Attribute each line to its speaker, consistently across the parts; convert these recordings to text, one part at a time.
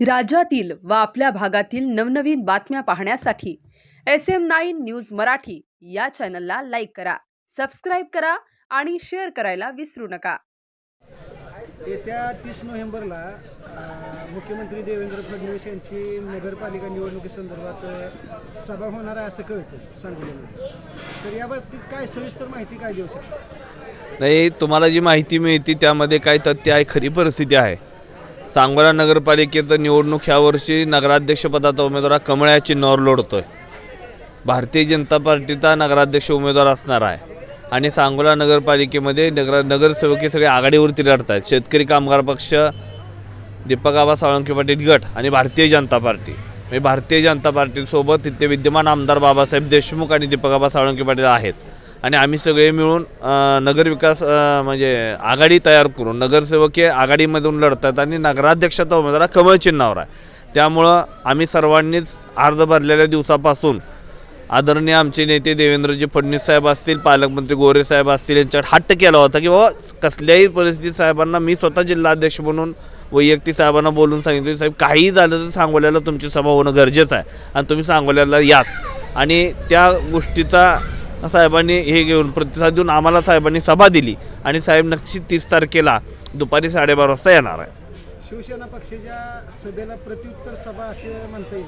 Speaker 1: राज्यातील व आपल्या भागातील नवनवीन बातम्या पाहण्यासाठी S M nine news Marathi या चॅनलला लाईक करा सबस्क्राईब करा आणि शेअर करायला विसरू नका.
Speaker 2: येत्या तीस नोव्हेंबरला मुख्यमंत्री देवेंद्र फडणवीस यांची नगरपालिका निवडणुकीसंदर्भात सभा होणार आहे असं कळतं सांगलीमध्ये. तर याबाबतीत काय सविस्तर माहिती काय देऊ शकता?
Speaker 3: नाही तुम्हाला जी माहिती मिळते त्यामध्ये काय तथ्य आहे खरी परिस्थिती आहे. सांगोला नगरपालिकेचं निवडणूक ह्या वर्षी नगराध्यक्षपदाचा उमेदवार कमळ्या कमळ लोडतो चिन्हावर भारतीय जनता पार्टीचा नगराध्यक्ष उमेदवार असणार आहे. आणि सांगोला नगरपालिकेमध्ये नगर नगरसेवकी सगळे आघाडीवरती लढत आहेत शेतकरी कामगार पक्ष दीपक आबा साळुंके पाटील गट आणि भारतीय जनता पार्टी. म्हणजे भारतीय जनता पार्टीसोबत तिथे विद्यमान आमदार बाबासाहेब देशमुख आणि दीपक आबा साळुंके पाटील आहेत. आणि आम्ही सगळे मिळून नगरविकास म्हणजे आघाडी तयार करून नगरसेवक हे आघाडीमधून लढतात आणि नगराध्यक्षाचा उमेदवार कमळ चिन्हावर आहे. त्यामुळं आम्ही सर्वांनीच अर्ज भरलेल्या दिवसापासून आदरणीय आमचे नेते देवेंद्रजी फडणवीस साहेब असतील पालकमंत्री गोरे साहेब असतील यांच्यावर हट्ट केला होता की बाबा कसल्याही परिस्थितीत साहेबांना मी स्वतः जिल्हाध्यक्ष म्हणून वैयक्तिक साहेबांना बोलून सांगितलं साहेब काहीही झालं तर सांगोल्याला तुमची सभा होणं गरजेचं आहे आणि तुम्ही सांगोल्याला याच. आणि त्या गोष्टीचा साहेबांनी हे घेऊन प्रतिसाद देऊन आम्हाला साहेबांनी सभा दिली. आणि साहेब नक्की तीस तारखेला दुपारी साडेबारा वाजता येणार आहे.
Speaker 2: शिवसेना पक्षाच्या सभेला प्रत्युत्तर सभा असे म्हणता येईल.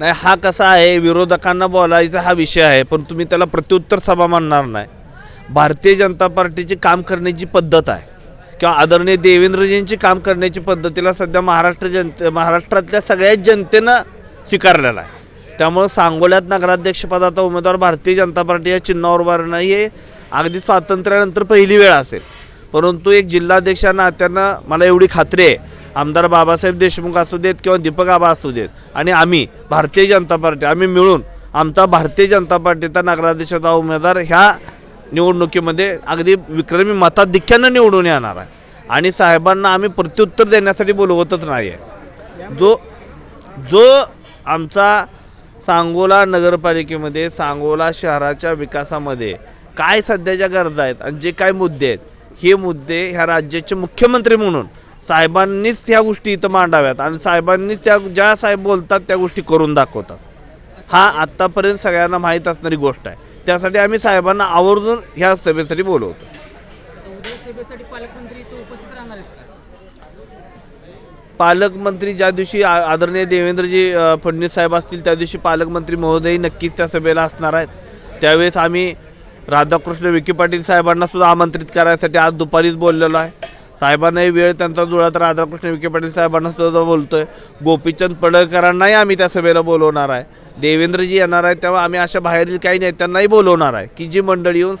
Speaker 3: नाही हा कसा आहे विरोधकांना बोलायचा हा विषय आहे पण तुम्ही त्याला प्रत्युत्तर सभा म्हणणार नाही. भारतीय जनता पार्टीची काम करण्याची पद्धत आहे. किंवा आदरणीय देवेंद्रजींची काम करण्याची पद्धतीला सध्या महाराष्ट्र जनते महाराष्ट्रातल्या सगळ्याच जनतेनं स्वीकारलेला आहे. त्यामुळं सांगोल्यात नगराध्यक्षपदाचा उमेदवार भारतीय जनता पार्टी या चिन्हावर उभारणं हे अगदी स्वातंत्र्यानंतर पहिली वेळ असेल. परंतु एक जिल्हाध्यक्ष नात्यानं मला एवढी खात्री आहे आमदार बाबासाहेब देशमुख असू देत किंवा दीपक आबा असू देत आणि आम्ही भारतीय जनता पार्टी आम्ही मिळून आमचा भारतीय जनता पार्टीचा नगराध्यक्षाचा उमेदवार ह्या निवडणुकीमध्ये अगदी विक्रमी मताधिक्यानं निवडून येणार आहे. आणि साहेबांना आम्ही प्रत्युत्तर देण्यासाठी बोलवतच नाही आहे जो जो आमचा सांगोला नगरपालिकेमध्ये सांगोला शहराच्या विकासामध्ये काय सध्याच्या गरजा आहेत आणि जे काय मुद्दे आहेत? हे मुद्दे ह्या राज्याचे मुख्यमंत्री म्हणून साहेबांनीच त्या गोष्टी इथं मांडाव्यात आणि साहेबांनीच त्या ज्या साहेब बोलतात त्या गोष्टी करून दाखवतात. हा आत्तापर्यंत सगळ्यांना माहीत असणारी गोष्ट आहे. त्यासाठी आम्ही साहेबांना आवर्जून ह्या सभेसाठी बोलवतो
Speaker 4: उद्या सभेसाठी पालकमंत्री इथं उपस्थित राहणार आहेत का
Speaker 3: पालकमंत्री ज्या दिवशी आ- आदरणीय देवेंद्रजी फडणवीस साहेब असतील त्या दिवशी पालकमंत्री महोदय नक्कीच त्या सभेला असणार आहेत. त्यावेळेस आम्ही राधाकृष्ण विखे पाटील साहेबांना सुद्धा आमंत्रित करायसाठी आज दुपारीच बोललेलो आहे. साहेबांनाही वेळ त्यांचा जुळला तर राधाकृष्ण विखे पाटील साहेबांना सुद्धा बोलतोय. गोपीचंद पडळकरांनाही आम्ही त्या सभेला बोलवणार आहे. देवेंद्रजी येणार आहे तेव्हा आम्ही अशा बाहेरील काही नेत्यांनाही बोलवणार आहे की जी मंडळी येऊन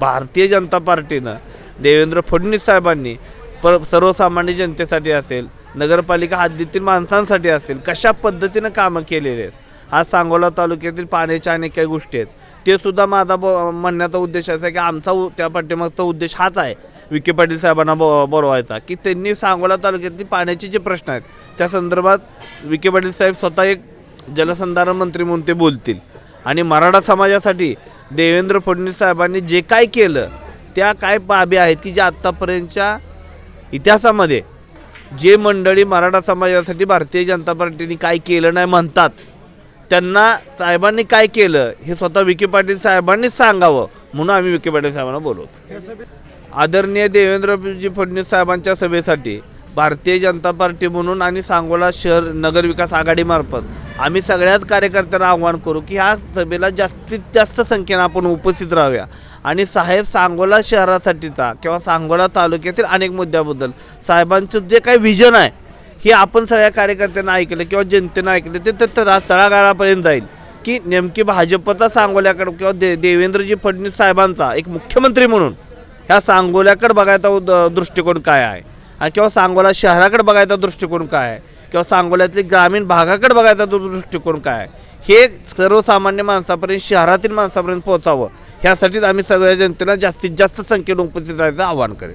Speaker 3: भारतीय जनता पार्टीनं देवेंद्र फडणवीस साहेबांनी पर सर्वसामान्य जनतेसाठी असेल नगरपालिका हद्दीतील माणसांसाठी असेल कशा पद्धतीनं कामं केलेली आहेत? आज सांगोला तालुक्यातील पाण्याच्या अनेक काही गोष्टी आहेत. ते सुद्धा माझा ब म्हणण्याचा उद्देश असा आहे की आमचा उ- त्या पाठीमागचा उद्देश हाच आहे विखे पाटील साहेबांना ब बोलवायचा. की त्यांनी सांगोला तालुक्यातील पाण्याचे जे प्रश्न आहेत त्या संदर्भात विखे पाटील साहेब स्वतः एक जलसंधारण मंत्री म्हणून ते बोलतील. आणि मराठा समाजासाठी देवेंद्र फडणवीस साहेबांनी जे काय केलं त्या काय बाबी आहेत की ज्या आत्तापर्यंतच्या इतिहासामध्ये जे मंडळी मराठा समाजासाठी भारतीय जनता पार्टीने काय केलं नाही म्हणतात त्यांना साहेबांनी काय केलं हे स्वतः विखे पाटील साहेबांनीच सांगावं म्हणून आम्ही विखे पाटील साहेबांना बोलवतो. आदरणीय देवेंद्रजी फडणवीस साहेबांच्या सभेसाठी भारतीय जनता पार्टी म्हणून आणि सांगोला शहर नगरविकास आघाडीमार्फत आम्ही सगळ्याच कार्यकर्त्यांना आव्हान करू की ह्या सभेला जास्तीत जास्त संख्येनं आपण उपस्थित राहूया. आणि साहेब सांगोला शहरासाठीचा किंवा सांगोला तालुक्यातील अनेक मुद्द्याबद्दल. साहेबांचं जे काही व्हिजन आहे हे आपण सगळ्या कार्यकर्त्यांना ऐकलं किंवा जनतेनं ऐकलं ते तर तळा तळागाळापर्यंत जाईल. की नेमकी भाजपचा सांगोल्याकडं किंवा दे देवेंद्रजी फडणवीस साहेबांचा एक मुख्यमंत्री म्हणून ह्या सांगोल्याकडे बघायचा दृष्टिकोन काय आहे? आणि किंवा सांगोला शहराकडे बघायचा दृष्टिकोन काय आहे? किंवा सांगोल्यातली ग्रामीण भागाकडे बघायचा दृष्टिकोन काय आहे? हे सर्वसामान्य माणसापर्यंत शहरातील माणसापर्यंत पोहोचावं. ह्यासाठीच आम्ही सगळ्या जनतेला जास्तीत जास्त संख्येनं उपस्थित राहायचं आवाहन करेल